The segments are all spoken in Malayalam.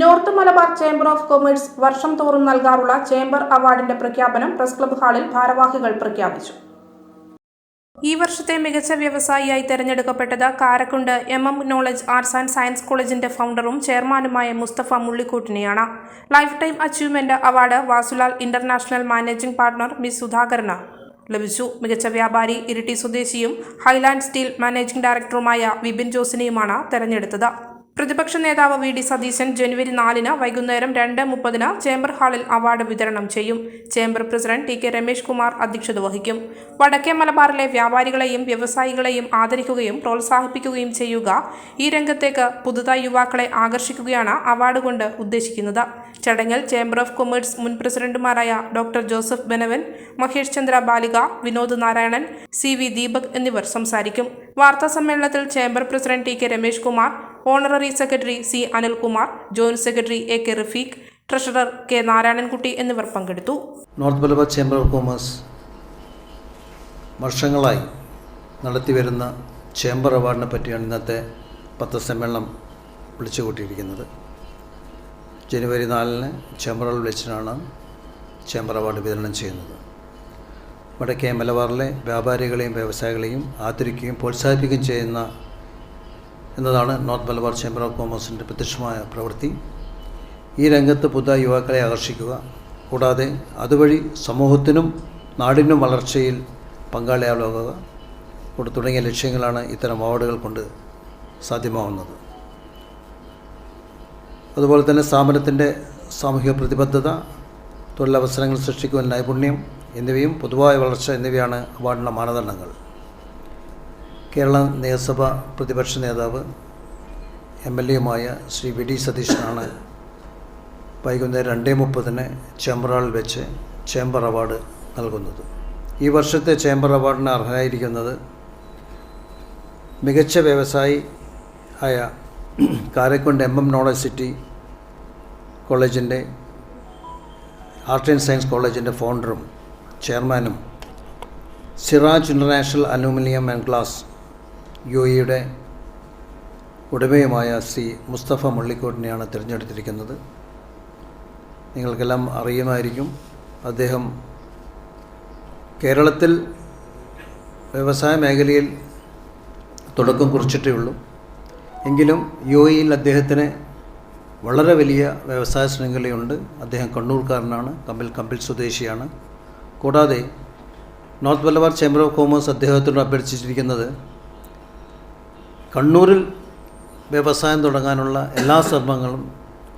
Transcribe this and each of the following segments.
North Malabar chamber of commerce വർഷം തോറും നൽകാറുള്ള ചേംബർ അവാർഡിന്റെ പ്രഖ്യാപനം പ്രസ് ക്ലബ് ഹാളിൽ ഭാരവാഹികൾ പ്രഖ്യാപിച്ചു. ഈ വർഷത്തെ മികച്ച വ്യവസായിയായി തെരഞ്ഞെടുക്കപ്പെട്ടത് Karakkund M M knowledge arts and science കോളേജിന്റെ ഫൗണ്ടറും ചെയർമാനുമായ Mustafa മുള്ളിക്കൂട്ടിനെയാണ്. Lifetime achievement award Vasulal international managing partner miss സുധാകരന് ലഭിച്ചു. മികച്ച വ്യാപാരി ഇരിട്ടി സ്വദേശിയും ഹൈലാൻഡ് സ്റ്റീൽ മാനേജിംഗ് ഡയറക്ടറുമായ വിപിൻ ജോസിനെയുമാണ് തെരഞ്ഞെടുത്തത്. പ്രതിപക്ഷ നേതാവ് വി ഡി സതീശൻ ജനുവരി നാലിന് വൈകുന്നേരം രണ്ട് മുപ്പതിന് ചേംബർ ഹാളിൽ അവാർഡ് വിതരണം ചെയ്യും. Chamber president T K Ramesh Kumar അധ്യക്ഷത വഹിക്കും. വടക്കേ മലബാറിലെ വ്യാപാരികളെയും വ്യവസായികളെയും ആദരിക്കുകയും പ്രോത്സാഹിപ്പിക്കുകയും ചെയ്യുക ഈ രംഗത്തേക്ക് പുതുതായി യുവാക്കളെ ആകർഷിക്കുകയാണ് അവാർഡ് കൊണ്ട് ഉദ്ദേശിക്കുന്നത്. ചടങ്ങിൽ ചേംബർ ഓഫ് കൊമേഴ്സ് മുൻ പ്രസിഡന്റുമാരായ doctor Joseph Benavan Mahesh Chandra Balika Vinod Narayanan C V Deepak എന്നിവർ സംസാരിക്കും. വാർത്താ സമ്മേളനത്തിൽ chamber president T K Ramesh Kumar honorary secretary C Anilkumar joint secretary A K Rafeeq treasurer K Narayanankutty എന്നിവർ പങ്കെടുത്തു. North Malabar chamber of commerce വർഷങ്ങളായി നടത്തിവരുന്ന ചേംബർ അവാർഡിനെ പറ്റിയാണ് ഇന്നത്തെ പത്രസമ്മേളനം വിളിച്ചു കൂട്ടിയിരിക്കുന്നത് ജനുവരി നാലിന് ചേംബറുകൾ വെച്ചിട്ടാണ് ചേംബർ അവാർഡ് വിതരണം ചെയ്യുന്നത്. വടക്കേ മലബാറിലെ വ്യാപാരികളെയും വ്യവസായികളെയും ആദരിക്കുകയും പ്രോത്സാഹിപ്പിക്കുകയും ചെയ്യുന്ന എന്നതാണ് നോർത്ത് മലബാർ ചേംബർ ഓഫ് കോമേഴ്സിന്റെ പ്രത്യക്ഷമായ പ്രവൃത്തി. ഈ രംഗത്ത് പുതിയ യുവാക്കളെ ആകർഷിക്കുക. കൂടാതെ അതുവഴി സമൂഹത്തിനും നാടിനും വളർച്ചയിൽ പങ്കാളിയാവുക. തുടങ്ങിയ ലക്ഷ്യങ്ങളാണ് ഇത്തരം അവാർഡുകൾ കൊണ്ട് സാധ്യമാവുന്നത്. അതുപോലെ തന്നെ സ്ഥാപനത്തിന്റെ സാമൂഹിക പ്രതിബദ്ധത തൊഴിലവസരങ്ങൾ സൃഷ്ടിക്കുവാൻ നൈപുണ്യം എന്നിവയും പൊതുവായ വളർച്ച എന്നിവയാണ് അവാർഡിന്റെ മാനദണ്ഡങ്ങൾ. കേരള നിയമസഭ പ്രതിപക്ഷ നേതാവ് എം എൽ എയുമായ ശ്രീ വി ഡി സതീശനാണ് വൈകുന്നേരം രണ്ടേ മുപ്പതിന് ചേംബറാളിൽ വെച്ച് ചേംബർ അവാർഡ് നൽകുന്നത്. ഈ വർഷത്തെ ചേംബർ അവാർഡിന് അർഹനായിരിക്കുന്നത് മികച്ച വ്യവസായി ആയ Karakkund M M knowledge city കോളേജിന്റെ ആർട്ട് ആൻഡ് സയൻസ് കോളേജിന്റെ ഫൗണ്ടറും ചെയർമാനും Siraj international aluminium and glass U എയുടെ ഉടമയുമായ ശ്രീ മുസ്തഫ മുള്ളിക്കോട്ടിനെയാണ് തിരഞ്ഞെടുത്തിരിക്കുന്നത്. നിങ്ങൾക്കെല്ലാം അറിയുമായിരിക്കും അദ്ദേഹം കേരളത്തിൽ വ്യവസായ മേഖലയിൽ തുടക്കം കുറിച്ചിട്ടേ ഉള്ളൂ. എങ്കിലും യു എയിൽ അദ്ദേഹത്തിന് വളരെ വലിയ വ്യവസായ ശൃംഖലയുണ്ട്. അദ്ദേഹം കണ്ണൂർക്കാരനാണ് കമ്പിൽ കമ്പിൽ സ്വദേശിയാണ്. കൂടാതെ north Malabar chamber of commerce അദ്ദേഹത്തോട് അഭ്യർത്ഥിച്ചിരിക്കുന്നത് കണ്ണൂരിൽ വ്യവസായം തുടങ്ങാനുള്ള എല്ലാ ശ്രമങ്ങളും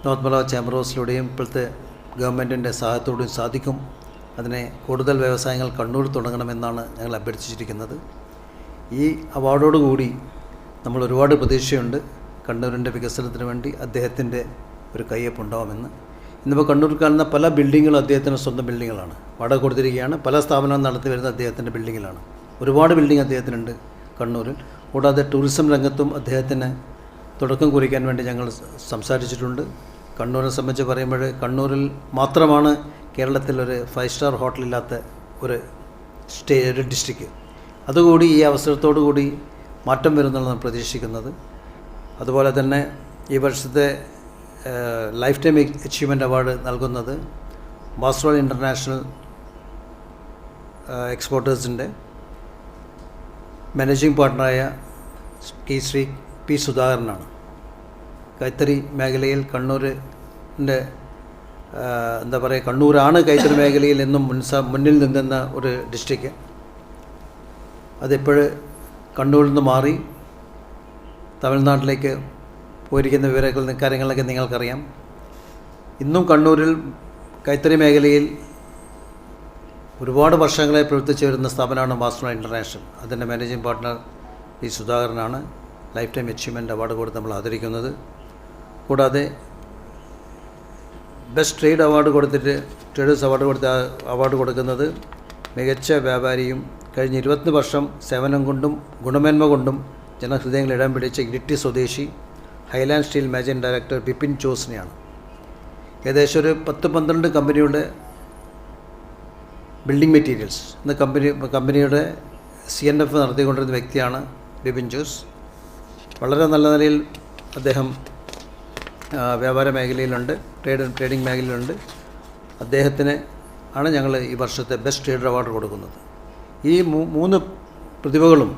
നോർത്ത് മലബാർ ചേംബർ ഹൗസിലൂടെയും ഇപ്പോഴത്തെ ഗവൺമെന്റിന്റെ സഹായത്തോടെയും സാധിക്കും. അതിനെ കൂടുതൽ വ്യവസായങ്ങൾ കണ്ണൂരിൽ തുടങ്ങണമെന്നാണ് ഞങ്ങൾ അഭ്യർത്ഥിച്ചിരിക്കുന്നത്. ഈ അവാർഡോടുകൂടി നമ്മൾ ഒരുപാട് പ്രതീക്ഷയുണ്ട്. കണ്ണൂരിന്റെ വികസനത്തിന് വേണ്ടി അദ്ദേഹത്തിന്റെ ഒരു കയ്യൊപ്പ് ഉണ്ടാവുമെന്ന്. ഇന്നിപ്പോൾ കണ്ണൂർ കാണുന്ന പല ബിൽഡിങ്ങുകളും അദ്ദേഹത്തിന്റെ സ്വന്തം ബിൽഡിങ്ങുകളാണ്. വാടക കൊടുത്തിരിക്കുകയാണ്. പല സ്ഥാപനങ്ങളും നടത്തി വരുന്ന അദ്ദേഹത്തിന്റെ ബിൽഡിങ്ങിലാണ്. ഒരുപാട് ബിൽഡിംഗ് അദ്ദേഹത്തിനുണ്ട് കണ്ണൂരിൽ. കൂടാതെ ടൂറിസം രംഗത്തും അദ്ദേഹത്തിന് തുടക്കം കുറിക്കാൻ വേണ്ടി ഞങ്ങൾ സംസാരിച്ചിട്ടുണ്ട്. കണ്ണൂരിനെ സംബന്ധിച്ച് പറയുമ്പോൾ കണ്ണൂരിൽ മാത്രമാണ് കേരളത്തിലൊരു ഫൈവ് സ്റ്റാർ ഹോട്ടലില്ലാത്ത ഒരു സ്റ്റേ ഒരു ഡിസ്ട്രിക്ട്. അതുകൂടി ഈ അവസരത്തോടു കൂടി മാറ്റം വരുന്നുള്ളതാണ് പ്രതീക്ഷിക്കുന്നത്. അതുപോലെ തന്നെ ഈ വർഷത്തെ ലൈഫ് ടൈം അച്ചീവ്മെന്റ് അവാർഡ് നൽകുന്നത് ബാസ്ട്രോൾ ഇന്റർനാഷണൽ എക്സ്പോർട്ടേഴ്സിന്റെ മാനേജിംഗ് പാർട്ണറായ ടി ശ്രീ പി സുധാകരനാണ്. കൈത്തറി മേഖലയിൽ കണ്ണൂരിന്റെ എന്താ പറയുക കണ്ണൂരാണ് കൈത്തറി മേഖലയിൽ എന്നും മുൻസ മുന്നിൽ നിന്നുന്ന ഒരു ഡിസ്ട്രിക്റ്റ്. അതിപ്പോൾ കണ്ണൂരിൽ നിന്ന് മാറി തമിഴ്നാട്ടിലേക്ക് പോയിരിക്കുന്ന വിവരങ്ങൾ കാര്യങ്ങളൊക്കെ നിങ്ങൾക്കറിയാം. ഇന്നും കണ്ണൂരിൽ കൈത്തറി മേഖലയിൽ ഒരുപാട് വർഷങ്ങളെ പ്രവർത്തിച്ചു വരുന്ന സ്ഥാപനമാണ് മാസ്റ്റർ ഇന്റർനാഷണൽ അതിന്റെ മാനേജിംഗ് പാർട്ട്ണർ പി സുധാകരനാണ്. ലൈഫ് ടൈം അച്ചീവ്മെന്റ് അവാർഡ് കൊടുത്ത് നമ്മൾ ആദരിക്കുന്നത്. കൂടാതെ ബെസ്റ്റ് ട്രേഡ് അവാർഡ് കൊടുത്തിട്ട് ട്രേഡേഴ്സ് അവാർഡ് കൊടുത്ത അവാർഡ് കൊടുക്കുന്നത് മികച്ച വ്യാപാരിയും കഴിഞ്ഞ ഇരുപത്തി വർഷം സേവനം കൊണ്ടും ഗുണമേന്മ കൊണ്ടും ജനഹൃദയങ്ങളിൽ ഇടം പിടിച്ച ഇരിട്ടി സ്വദേശി highland steel managing director Bipin ജോസിനെയാണ്. ഏകദേശം ഒരു പത്ത് പന്ത്രണ്ട് കമ്പനിയുടെ ബിൽഡിംഗ് മെറ്റീരിയൽസ് എന്ന കമ്പനി കമ്പനിയുടെ സി എൻ എഫ് നടത്തിക്കൊണ്ടിരുന്ന വ്യക്തിയാണ് ബിബിൻ ജോസ്. വളരെ നല്ല നിലയിൽ അദ്ദേഹം വ്യാപാര മേഖലയിലുണ്ട് ട്രേഡ് ട്രേഡിംഗ് മേഖലയിലുണ്ട്. അദ്ദേഹത്തിന് ആണ് ഞങ്ങൾ ഈ വർഷത്തെ ബെസ്റ്റ് ട്രേഡർ അവാർഡ് കൊടുക്കുന്നത്. ഈ മൂന്ന് പ്രതിഭകളും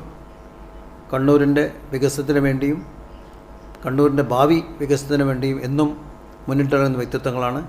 കണ്ണൂരിന്റെ വികസനത്തിന് വേണ്ടിയും കണ്ണൂരിന്റെ ഭാവി വികസനത്തിന് വേണ്ടിയും എന്നും മുന്നിട്ടിറങ്ങുന്ന വ്യക്തിത്വങ്ങളാണ്